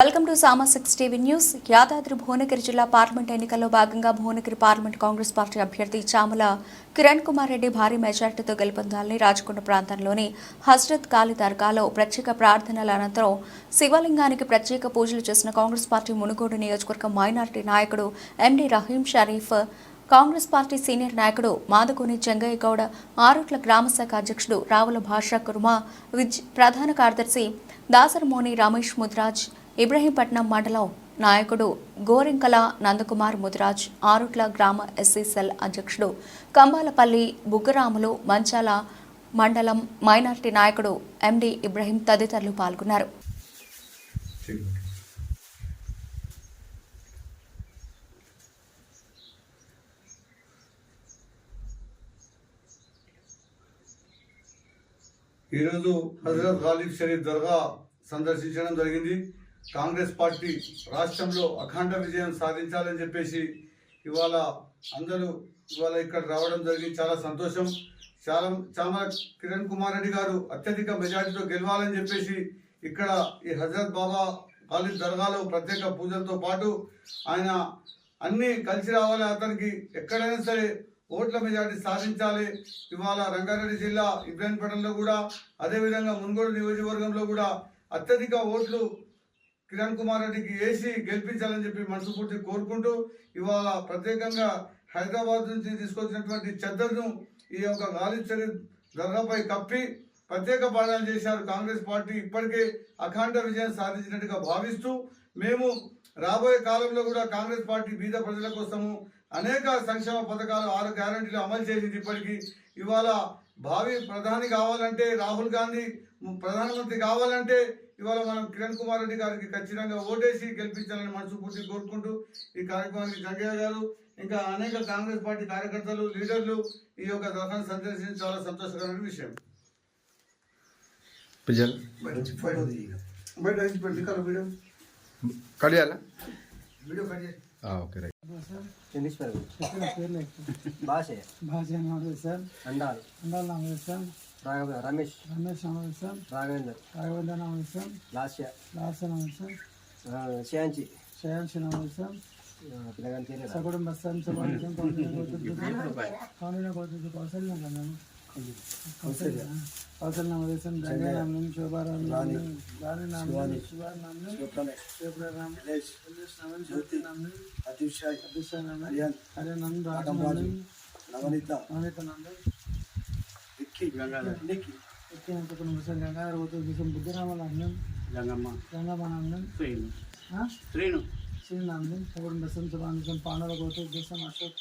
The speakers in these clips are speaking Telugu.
Welcome to Sama six TV news. Yadadri Bhuvanagiri జిల్లా పార్లమెంట్ ఎన్నికల్లో భాగంగా భువనగిరి పార్లమెంట్ కాంగ్రెస్ పార్టీ అభ్యర్థి చామల కిరణ్ కుమార్ రెడ్డి భారీ మెజార్టీతో గెలుపొందాలని రాజకొండ ప్రాంతంలోని హజ్రత్ కాలి దర్గాలో ప్రత్యేక ప్రార్థనల అనంతరం శివలింగానికి ప్రత్యేక పూజలు చేసిన కాంగ్రెస్ పార్టీ మునుగోడు నియోజకవర్గం మైనార్టీ నాయకుడు MD Rahim Sharif Congress party senior నాయకుడు మాదకోని చెంగయ్య గౌడ ఆరుట్ల గ్రామశాఖ అధ్యక్షుడు రావుల భాషా కుర్మా విజ్ ప్రధాన కార్యదర్శి దాసరమోని రమేష్ ముద్రాజ్ ఇబ్రహీంపట్నం మండలం నాయకుడు గోరింకల నందకుమార్ ముదిరాజ్ ఆరుట్ల గ్రామ ఎస్సీ సెల్ అధ్యక్షుడు కంబాలపల్లి బుగ్గరాములు మంచాల మండలం మైనార్టీ నాయకుడు ఎండి ఇబ్రహీం తదితరులు పాల్గొన్నారు. ఈరోజు హజరత్ గాలిబ్ షరీఫ్ దర్గా సందర్శించడం జరిగింది. కాంగ్రెస్ పార్టీ రాష్ట్రంలో అఖండ విజయం సాధించాలని చెప్పేసి ఇవాళ అందరూ ఇవాళ ఇక్కడ రావడం జరిగింది. చాలా సంతోషం. చాలా చాలా కిరణ్ కుమార్ రెడ్డి గారు అత్యధిక మెజార్టీతో గెలవాలని చెప్పేసి ఇక్కడ ఈ హజరత్ బాబా గాలిబ్ దర్గాలో ప్రత్యేక పూజలతో పాటు ఆయన అన్ని కలిసి రావాలి. అతనికి ఎక్కడైనా సరే ఓట్ల మెజార్టీ సాధించాలి. ఇవాళ రంగారెడ్డి జిల్లా ఇబ్రాహీంపట్నంలో కూడా అదేవిధంగా మున్గోడు నియోజకవర్గంలో కూడా అత్యధిక ఓట్లు కిరణ్ కుమార్ రెడ్డికి వేసి గెలిపించాలని చెప్పి మనసుపూర్తి కోరుకుంటూ ఇవాళ ప్రత్యేకంగా హైదరాబాద్ నుంచి తీసుకొచ్చినటువంటి చెద్దరును ఈ యొక్క గాలిబ్ దర్గాపై కప్పి ప్రత్యేక పాలన చేశారు కాంగ్రెస్ పార్టీ ఇప్పటికే అఖండ విజయం సాధించినట్టుగా భావిస్తూ మేము రాబోయే కాలంలో కూడా కాంగ్రెస్ పార్టీ బీద ప్రజల కోసము అనేక సంక్షేమ పథకాలు ఆరు గ్యారంటీలు అమలు చేసింది ఇప్పటికీ. ఇవాళ భావి ప్రధాని కావాలంటే రాహుల్ గాంధీ ప్రధానమంత్రి కావాలంటే ఇవాళ మనం కిరణ్ కుమార్ రెడ్డి గారికి ఖచ్చితంగా ఓటేసి గెలిపించాలని మనస్ఫూర్తి కోరుకుంటూ ఈ కార్యక్రమానికి జంగయ్య గారు ఇంకా అనేక కాంగ్రెస్ పార్టీ కార్యకర్తలు లీడర్లు ఈ యొక్క దర్శనం సందర్శించడం చాలా సంతోషకరమైన విషయం. కదా వీడియో. కట్ చేసి okay right. Basha Basha sir అండాలి. అండాల sir. Raghava Ramesh. Ramesh Namdev sir Raghavender. Raghavendra Namdev sir Lasya Lhasa Namdev sir శాంచి తెలియదు సగుడం బస్సాన్ సబాలికం కౌండిన కోతుడు కౌశల్య కన్నాను కౌశల్య కౌశల్య నామదేవ్ సార్ గంగా నామం శోభారాం నామం రాణి నామం శివార్ నామం శివప్రియ నామం జ్యోతి నామం అతిశాయ్ అభిష నామం హరే నామం నామం నవనీత. నవనీత. నామం నిక్కి ఎక్కినంత కుటుంబం గంగాధర పోతూ విషయం బుద్ధిరామల అన్నం గంగమ్మ గంగమ్మ అన్నం శ్రీను ఆ? శ్రీను శ్రీనామం సగుడు బసం సుభానికం పాండవ గోతు దేశం అశోక్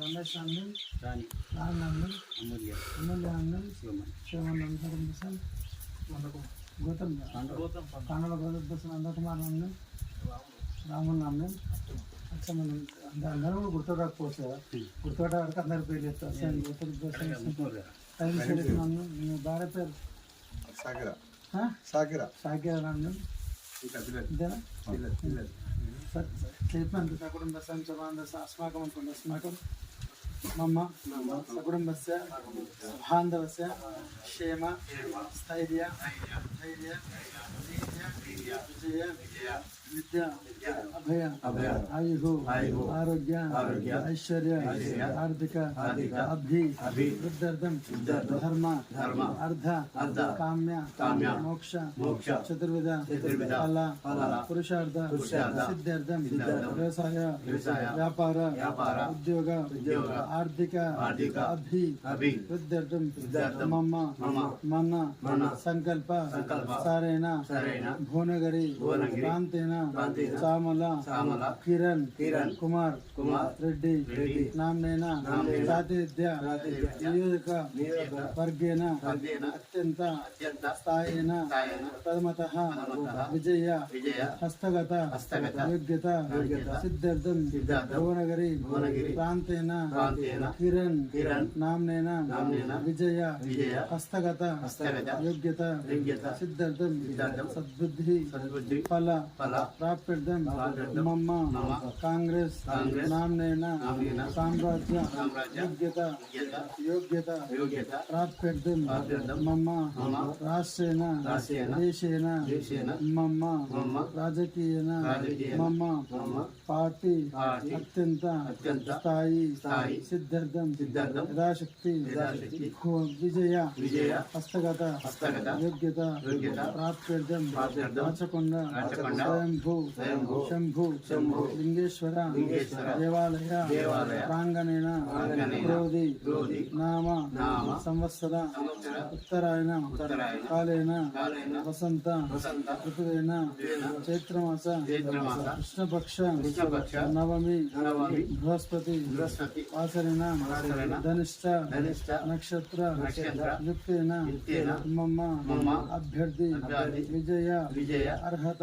రమేష్ నామం రాణి రామ్ నామం అమూల్య అమూల్య నామం శివమణి శివమన్నం సగుడు బసం గౌతమ్ పాండవ గోతు బసం నందకుమార్ నామం రాముల నామం అచ్చా మనం అందరూ కూడా గుర్తురాకపోవచ్చు కదా గుర్తుపట్టే వరకు అందరి పేరు చెప్తారు. సార్ మీ భార్య పేరు? సాకిరా? సాకిరా. పిల్లలు. స్టేట్మెంట్ సకుటుంబస్య సమాంధస్య అస్మాకం అనుకోండి అస్మాకం క్షేమ స్థైర్య ధైర్య. వీర్య విజయ. अभय आयु आरोग्य ऐश्वर्य आर्थिक अभि वृद्धर्धम धर्म अर्ध अर्ध काम्य मोक्ष मोक्ष चतुर्विध चतुर्विध व्यवसाय व्यापार उद्योग आर्थिक आर्थिक अभि अभि वृद्धर्धम वृद्धर्धम मम मन संकल्प संकल्प सारेना सारेना ప్రాంతేన చామల చామల కిరణ్ కిరణ్ కుమార్ కుమార్ రెడ్డి రెడ్డి నామ్నేన నామ్నేన ప్రాతినిధ్య ప్రాతినిధ్య నియోజక నియోజక వర్గేణ వర్గేణ అత్యంత అత్యంత స్థాయిన స్థాయిన ప్రథమతః ప్రథమతః విజయ విజయ హస్తగత హస్తగత యోగ్యత యోగ్యత సిద్ధార్థం సిద్ధార్థం భువనగిరి భువనగిరి ప్రాంతేన ప్రాంతేన కిరణ్ కిరణ్ నామ్నేన నామ్నేన విజయ విజయ హస్తగత హస్తగత యోగ్యత యోగ్యత సిద్ధార్థం సిద్ధార్థం సద్బుద్ధి సద్బుద్ధి ఫల ఫల ప్రాప్యర్థం మమ్మ కాంగ్రెస్ నామ్నేన సామ్రాజ్య యోగ్యత యోగ్యత ప్రాప్యర్థం మమ్మ మమ రాష్ట్రేణ దేశేన మమ్మ మమ రాజకీయేన మమ్మ మమ పార్టీ అత్యంత స్థాయి సిద్ధార్థం యథాశక్తి విజయ హస్తగత యోగ్యత ప్రాప్త్యర్థం ప్రాప్త్యర్థం రాచకొండ స్వయంభూ శంభు శంభు లింగేశ్వర దేవాలయ ప్రాంగణేన క్రోధి నామ సంవత్సర ఉత్తరాయణ కాలేన వసంత ఋతువేన చైత్రమాస కృష్ణపక్ష నవమి బృహస్పతి వాసరిన ధనిష్ట నక్షత్ర యుక్తేన మమ్మ అభ్యర్థి విజయ అర్హత